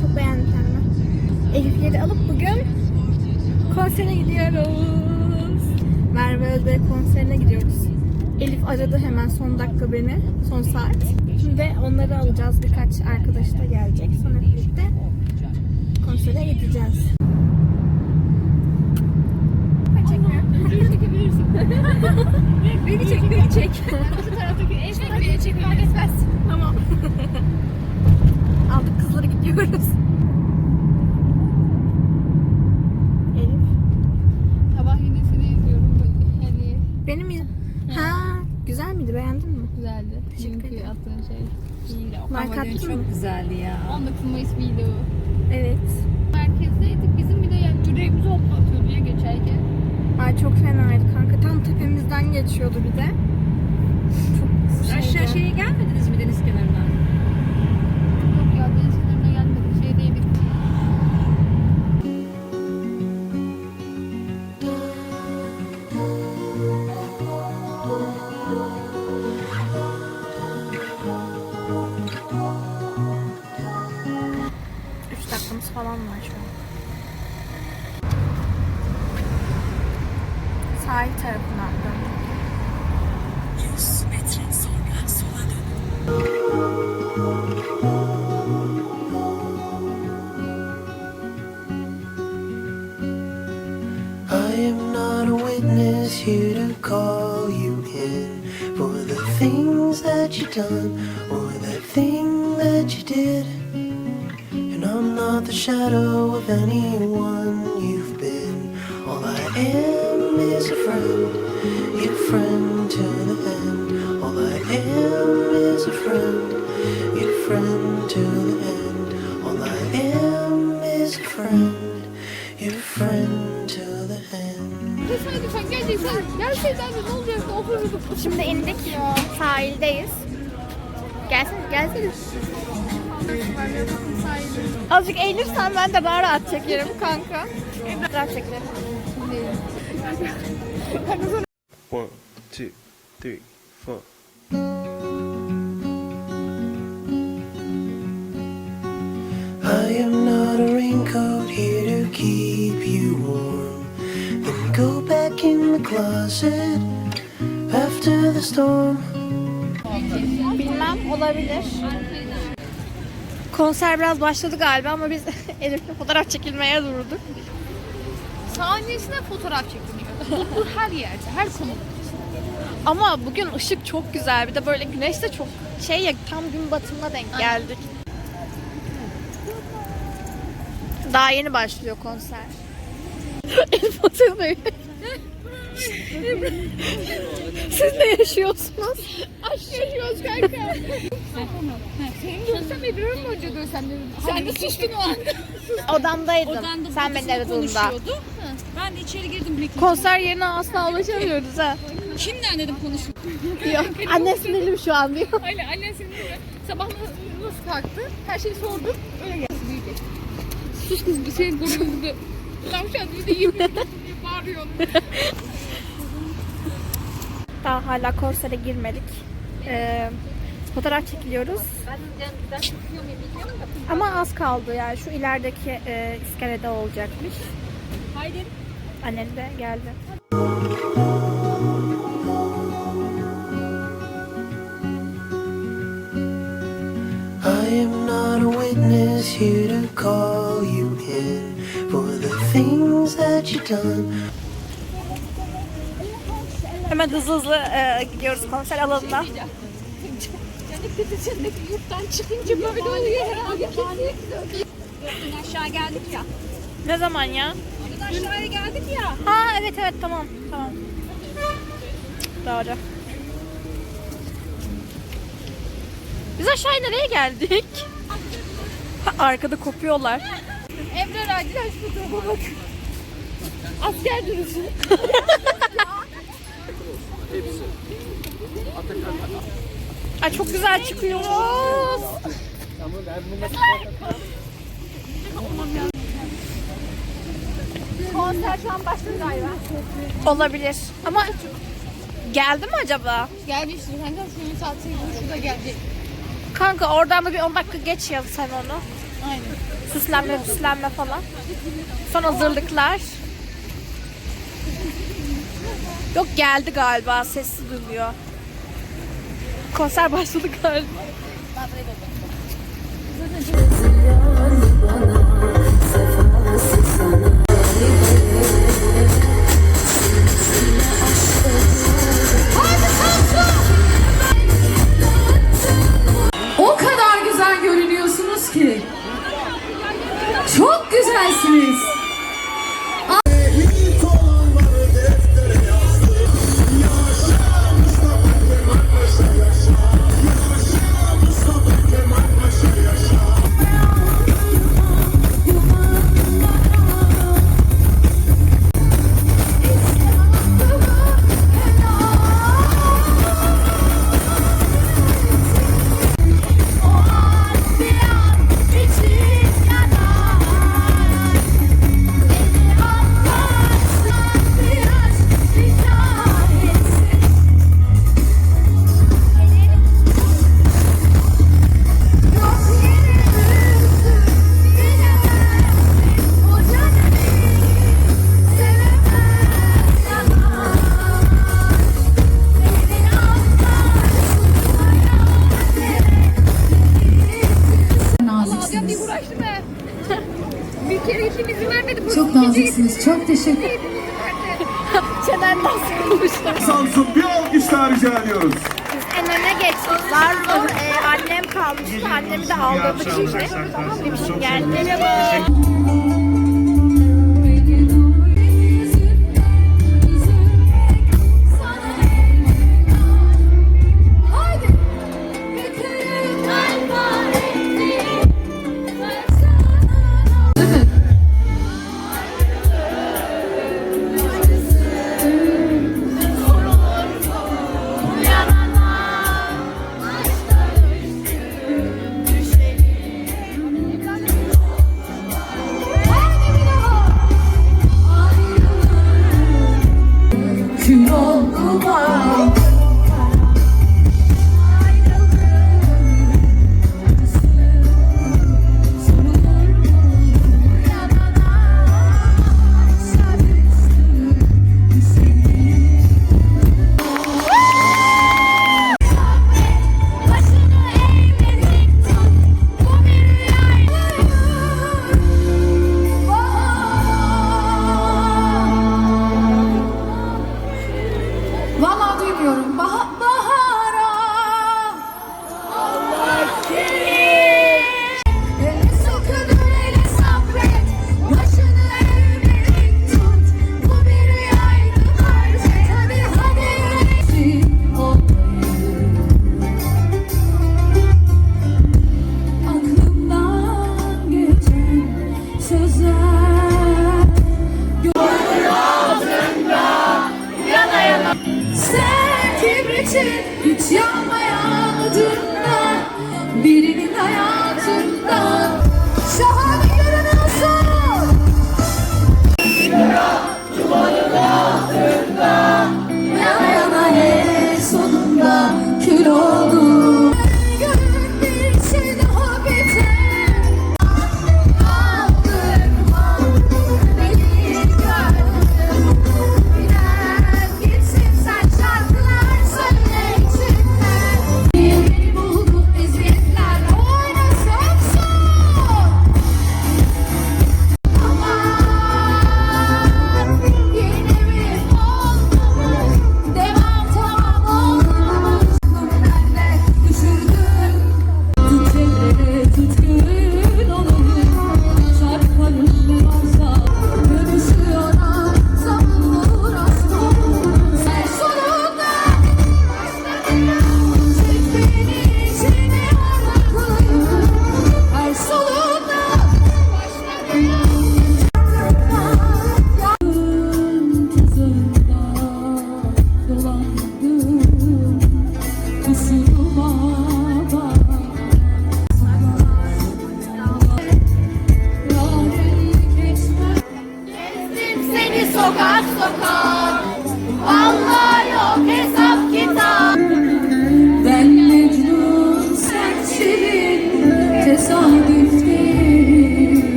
çok beğendim kendimi. Elifleri alıp bugün konsere gidiyoruz. Merve Özbey konserine gidiyoruz. Elif aradı hemen son dakika beni, son saat. Ve onları alacağız. Birkaç arkadaş da gelecek. Sonra birlikte konsere gideceğiz. Beni çek, beni çek. Şu taraftaki en çok beni çek fark etmez. Tamam. Gidiyoruz. Elif. Sabah yine seni izliyorum. Yani Benim iz- Ha, güzel miydi? Beğendin mi? güzeldi. Teşekkür Çünkü ederim. attığın şey. İyiydi. Like attın mı? Çok güzeldi ya. 19 Mayıs vlogu. Evet. Merkezdeydik. Bizim bir de yani yüreğimizi hoplatıyordu ya geçerken. Ay çok fenaydı kanka. Tam tepemizden geçiyordu bir de. Çok şeydi. Aşağı şeye gelmediniz falan var şu an. Sahil tarafından döndük. 100 metre sonra sola dönün. I am not a witness here to call you in for the things that you've done or that shadow of anyone you've been. All I am is a friend, your friend to the end. All I am is a friend, your friend to the end. All I am is a friend, your friend to the end. Tesadüfen sen geldiysen gerçekten ne olacak da otururduk. Şimdi indik. Sahildeyiz. Gelsene, gelsene. Azıcık eğilirsen ben de daha rahat çekerim kanka. Rahat çekerim. One, two, three, four. I am not a raincoat here to keep you warm. Then go back in the closet after the storm. Bilmem olabilir. Konser biraz başladı galiba ama biz Elif'le fotoğraf çekilmeye durduk. Saniyesine fotoğraf çekiliyor. Bu her yerde, her konuda. Ama bugün ışık çok güzel. Bir de böyle güneş de çok şey ya tam gün batımına denk geldik. Daha yeni başlıyor konser. Elif oturmuyor. Siz ne yaşıyorsunuz? Aşk yaşıyoruz kanka. Seni görsem Ebru'nun mu hoca görsem dedim. Sen de sustun o anda. Odamdaydın. Odanda Sen beni aradığında. konuşuyordu. Ben de içeri girdim bile. Konser yerine asla ulaşamıyoruz ha. Kimden dedim konuşuyor. Yok. Anne sinirli şu an diyor. Aynen annen senin gibi. Sabah nasıl, kalktı? Her şeyi sordum. Öyle geldi. Sus kız bir senin burnunda. Tavşan bir de yemiyor. Bağırıyorsun. Daha hala konsere girmedik. Ee, fotoğraf çekiliyoruz. Ama az kaldı yani şu ilerideki e, iskelede olacakmış. Haydi. Annem de geldi. I am not a witness here to call you in for the things that you done. Hemen hızlı hızlı e, gidiyoruz konser alanına. Cennet yurttan çıkınca böyle oluyor herhalde. Dün aşağı geldik ya. Ne zaman ya? Dün aşağıya geldik ya. Ha evet evet tamam tamam. Doğru. Biz aşağıya nereye geldik? Ha, Arkada kopuyorlar. Emre Raciler fotoğrafa bak. Asker durusu. Ay çok güzel çıkıyoruz. Konser şu an başladı galiba. Olabilir. Ama geldi mi acaba? Gelmiştir kanka. Şunun saat 8'de şurada gelecek. Kanka oradan da bir 10 dakika geç yaz sen onu. Aynen. Süslenme süslenme falan. Son hazırlıklar. Yok geldi galiba sesi duyuluyor. Konser başladı galiba. O teşekkür Çenen basılmışlar. Samsun bir alkış daha rica ediyoruz. En öne geçtik. Zarlo e, annem kalmıştı. Annemi de aldırdık şimdi. Demişim geldi. ederim. isyan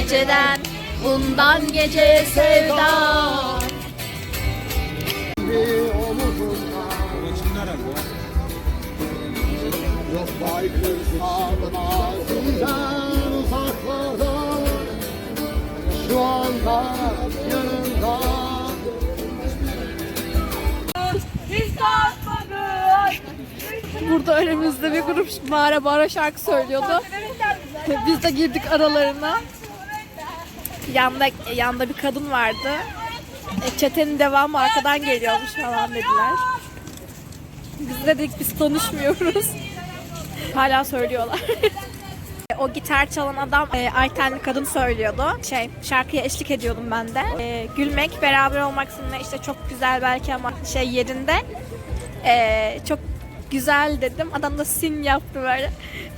geceden, bundan gece sevda. Burada önümüzde bir grup bağıra bağıra şarkı söylüyordu. Biz de girdik aralarına. Yanda, yanda bir kadın vardı. E, çetenin devamı arkadan geliyormuş falan dediler. Biz de dedik biz tanışmıyoruz. Hala söylüyorlar. O gitar çalan adam e, Aytenli kadın söylüyordu. Şey şarkıya eşlik ediyordum ben de. E, gülmek, beraber olmak sizinle işte çok güzel belki ama şey yerinde. E, çok güzel dedim. Adam da sin yaptı böyle.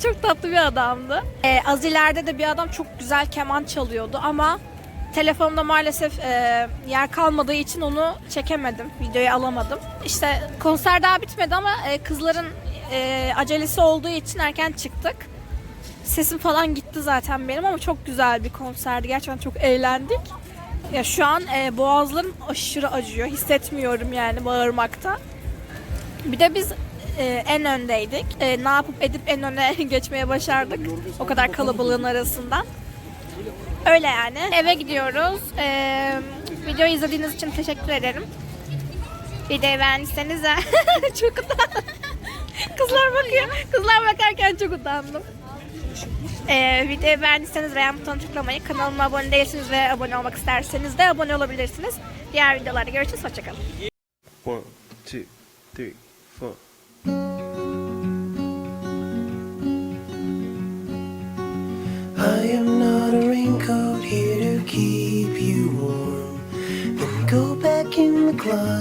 Çok tatlı bir adamdı. E, az ileride de bir adam çok güzel keman çalıyordu ama telefonumda maalesef e, yer kalmadığı için onu çekemedim. Videoyu alamadım. İşte konser daha bitmedi ama e, kızların e, acelesi olduğu için erken çıktık. Sesim falan gitti zaten benim ama çok güzel bir konserdi. Gerçekten çok eğlendik. Ya şu an e, boğazlarım aşırı acıyor. Hissetmiyorum yani bağırmakta. Bir de biz e, en öndeydik. E, ne yapıp edip en öne geçmeye başardık. O kadar kalabalığın arasından. Öyle yani. Eve gidiyoruz. E, videoyu izlediğiniz için teşekkür ederim. Videoyu beğendiyseniz çok utandım. Kızlar bakıyor. Kızlar bakarken çok utandım. Ee, videoyu beğendiyseniz beğen butonuna tıklamayı, kanalıma abone değilsiniz ve abone olmak isterseniz de abone olabilirsiniz. Diğer videolarda görüşürüz. Hoşçakalın. One, two, three, four. I am not a raincoat here to keep you warm. Then go back in the closet.